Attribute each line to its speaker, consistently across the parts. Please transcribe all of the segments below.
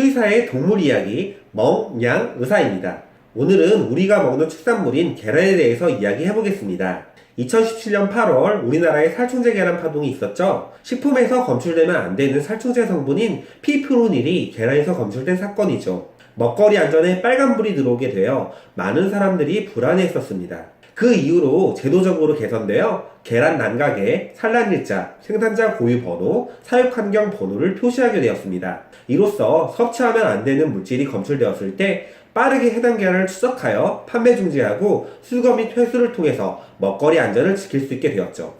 Speaker 1: 수의사의 동물 이야기 멍, 양, 의사입니다. 오늘은 우리가 먹는 축산물인 계란에 대해서 이야기해 보겠습니다. 2017년 8월 우리나라에 살충제 계란 파동이 있었죠. 식품에서 검출되면 안 되는 살충제 성분인 피프로닐이 계란에서 검출된 사건이죠. 먹거리 안전에 빨간불이 들어오게 되어 많은 사람들이 불안해했었습니다. 그 이후로 제도적으로 개선되어 계란 난각에 산란 일자, 생산자 고유 번호, 사육 환경 번호를 표시하게 되었습니다. 이로써 섭취하면 안 되는 물질이 검출되었을 때 빠르게 해당 계란을 추적하여 판매 중지하고 수거 및 회수를 통해서 먹거리 안전을 지킬 수 있게 되었죠.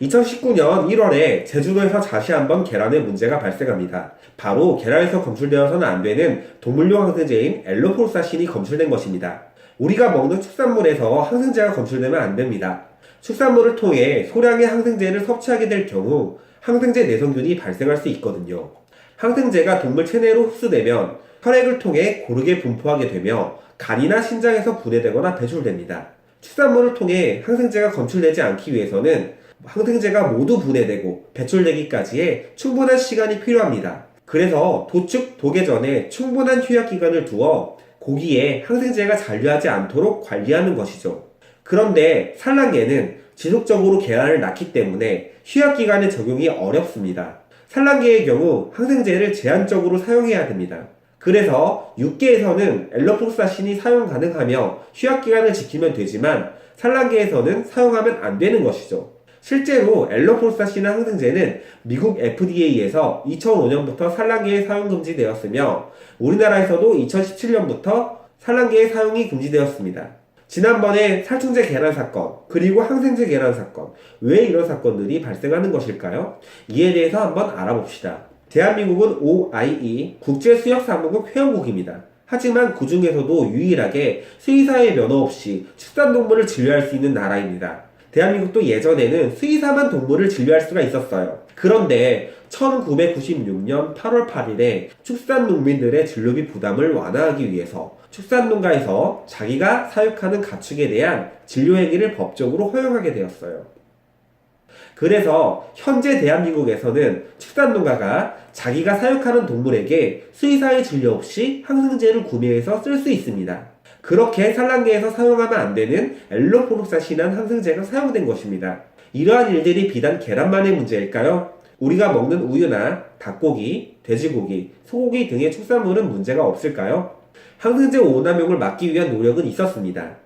Speaker 1: 2019년 1월에 제주도에서 다시 한번 계란의 문제가 발생합니다. 바로 계란에서 검출되어서는 안 되는 동물용 항생제인 엘로포르사신이 검출된 것입니다. 우리가 먹는 축산물에서 항생제가 검출되면 안 됩니다. 축산물을 통해 소량의 항생제를 섭취하게 될 경우 항생제 내성균이 발생할 수 있거든요. 항생제가 동물 체내로 흡수되면 혈액을 통해 고르게 분포하게 되며 간이나 신장에서 분해되거나 배출됩니다. 축산물을 통해 항생제가 검출되지 않기 위해서는 항생제가 모두 분해되고 배출되기까지의 충분한 시간이 필요합니다. 그래서 도축, 도개 전에 충분한 휴약 기간을 두어 고기에 항생제가 잔류하지 않도록 관리하는 것이죠. 그런데 산란계는 지속적으로 계란을 낳기 때문에 휴약 기간의 적용이 어렵습니다. 산란계의 경우 항생제를 제한적으로 사용해야 됩니다. 그래서 육계에서는 엘로포사신이 사용 가능하며 휴약 기간을 지키면 되지만 산란계에서는 사용하면 안 되는 것이죠. 실제로 엘로포사신 항생제는 미국 FDA에서 2005년부터 산란계에 사용 금지되었으며 우리나라에서도 2017년부터 산란계의 사용이 금지되었습니다. 지난번에 살충제 계란 사건, 그리고 항생제 계란 사건, 왜 이런 사건들이 발생하는 것일까요? 이에 대해서 한번 알아봅시다. 대한민국은 OIE 국제수역사무국 회원국입니다. 하지만 그 중에서도 유일하게 수의사의 면허 없이 축산동물을 진료할 수 있는 나라입니다. 대한민국도 예전에는 수의사만 동물을 진료할 수가 있었어요. 그런데 1996년 8월 8일에 축산 농민들의 진료비 부담을 완화하기 위해서 축산 농가에서 자기가 사육하는 가축에 대한 진료 행위를 법적으로 허용하게 되었어요. 그래서 현재 대한민국에서는 축산 농가가 자기가 사육하는 동물에게 수의사의 진료 없이 항생제를 구매해서 쓸 수 있습니다. 그렇게 산란계에서 사용하면 안 되는 엘로포록사신한 항생제가 사용된 것입니다. 이러한 일들이 비단 계란만의 문제일까요? 우리가 먹는 우유나 닭고기, 돼지고기, 소고기 등의 축산물은 문제가 없을까요? 항생제 오남용을 막기 위한 노력은 있었습니다.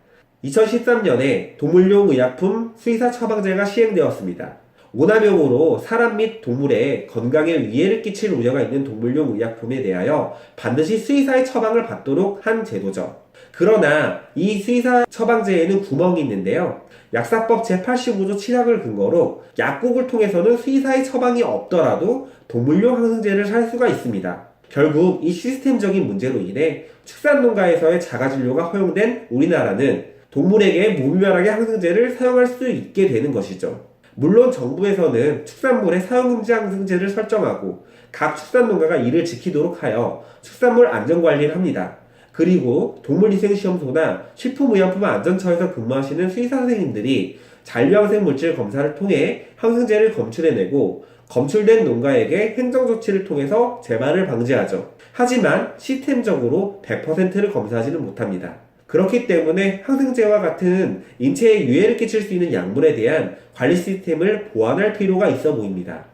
Speaker 1: 2013년에 동물용 의약품 수의사 처방제가 시행되었습니다. 오남용으로 사람 및 동물의 건강에 위해를 끼칠 우려가 있는 동물용 의약품에 대하여 반드시 수의사의 처방을 받도록 한 제도죠. 그러나 이 수의사 처방제에는 구멍이 있는데요. 약사법 제85조 7항을 근거로 약국을 통해서는 수의사의 처방이 없더라도 동물용 항생제를 살 수가 있습니다. 결국 이 시스템적인 문제로 인해 축산농가에서의 자가진료가 허용된 우리나라는 동물에게 무분별하게 항생제를 사용할 수 있게 되는 것이죠. 물론 정부에서는 축산물에 사용금지 항생제를 설정하고 각 축산농가가 이를 지키도록 하여 축산물 안전관리를 합니다. 그리고 동물위생시험소나 식품의약품안전처에서 근무하시는 수의사 선생님들이 잔류항생 물질 검사를 통해 항생제를 검출해내고 검출된 농가에게 행정조치를 통해서 재발을 방지하죠. 하지만 시스템적으로 100%를 검사하지는 못합니다. 그렇기 때문에 항생제와 같은 인체에 유해를 끼칠 수 있는 약물에 대한 관리 시스템을 보완할 필요가 있어 보입니다.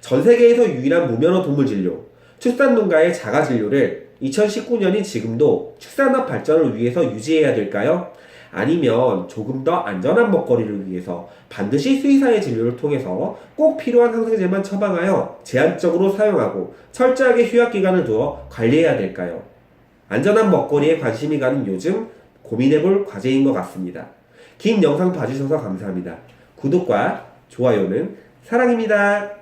Speaker 1: 전 세계에서 유일한 무면허 동물 진료, 축산농가의 자가 진료를 2019년인 지금도 축산업 발전을 위해서 유지해야 될까요? 아니면 조금 더 안전한 먹거리를 위해서 반드시 수의사의 진료를 통해서 꼭 필요한 항생제만 처방하여 제한적으로 사용하고 철저하게 휴약 기간을 두어 관리해야 될까요? 안전한 먹거리에 관심이 가는 요즘 고민해 볼 과제인 것 같습니다. 긴 영상 봐주셔서 감사합니다. 구독과 좋아요는 사랑입니다.